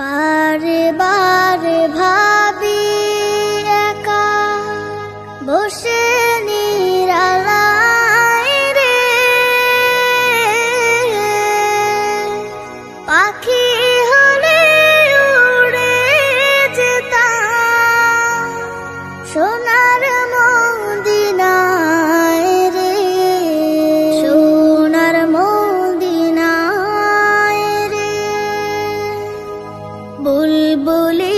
বারে বারে ভাবি একা বসে নিরালায় রে। পাখি হলে কা